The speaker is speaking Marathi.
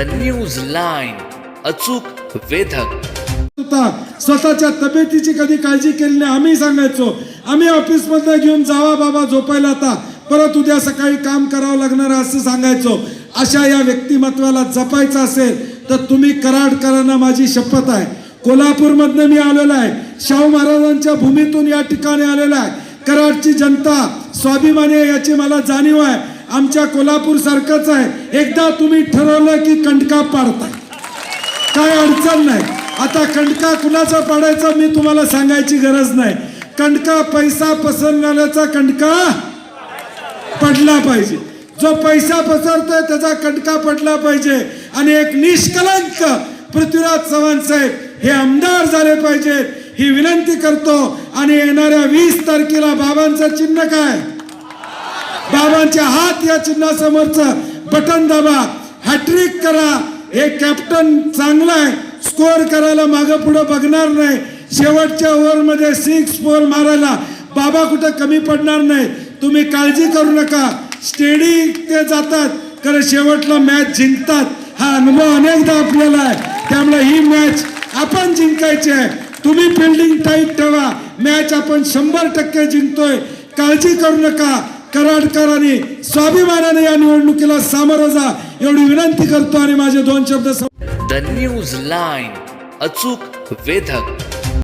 द न्यूज लाईन अचूक वेधक. स्वतःच्या तब्येतीची कधी काळजी केली नाही आम्ही सांगायचो. आम्ही ऑफिसमधनं घेऊन जावा बाबा झोपायला आता. परत उद्या सकाळी काम करावं लागणार असं सांगायचो. अशा या व्यक्तिमत्वाला जपायचं असेल तर तुम्ही कराडकरांना माझी शपथ आहे. कोल्हापूरमधनं मी आलेलो आहे. शाहू महाराजांच्या भूमीतून या ठिकाणी आलेला आहे. कराडची जनता स्वाभिमानी आहे याची मला जाणीव आहे. आमच्या कोल्हापूर सारखंच आहे. एकदा तुम्ही ठरवलं की कंटका पाडताय. काय अडचण नाही. आता कंडका कुणाचा पाडायचा मी तुम्हाला सांगायची गरज नाही. कंडका पैसा पसरणाऱ्याचा कंडका पडला पाहिजे. जो पैसा पसरतोय त्याचा कंडका पडला पाहिजे. आणि एक निष्कलंक पृथ्वीराज चव्हाण साहेब हे आमदार झाले पाहिजेत ही विनंती करतो. आणि येणाऱ्या वीस तारखेला बाबांचं चिन्ह काय? बाबांच्या हात या चिन्हासमोरचं बटन दाबा. हॅट्रिक करा. हे कॅप्टन चांगला आहे. स्कोअर करायला मागं पुढं बघणार नाही. शेवटच्या ओव्हरमध्ये सिक्स फोर मारायला बाबा कुठं कमी पडणार नाही. तुम्ही काळजी करू नका. स्टेडी ते जातात. कारण शेवटला मॅच जिंकतात. हा अनुभव अनेकदा आपल्याला आहे. त्यामुळे ही मॅच आपण जिंकायची आहे. तुम्ही फिल्डिंग टाईट ठेवा. मॅच आपण शंभर टक्के जिंकतोय. काळजी करू नका. कराडकरांनी स्वाभिमानाने या निवडणुकीला सामोरं जा एवढी विनंती करतो आणि माझे दोन शब्द द न्यूज लाईन अचूक वेधक.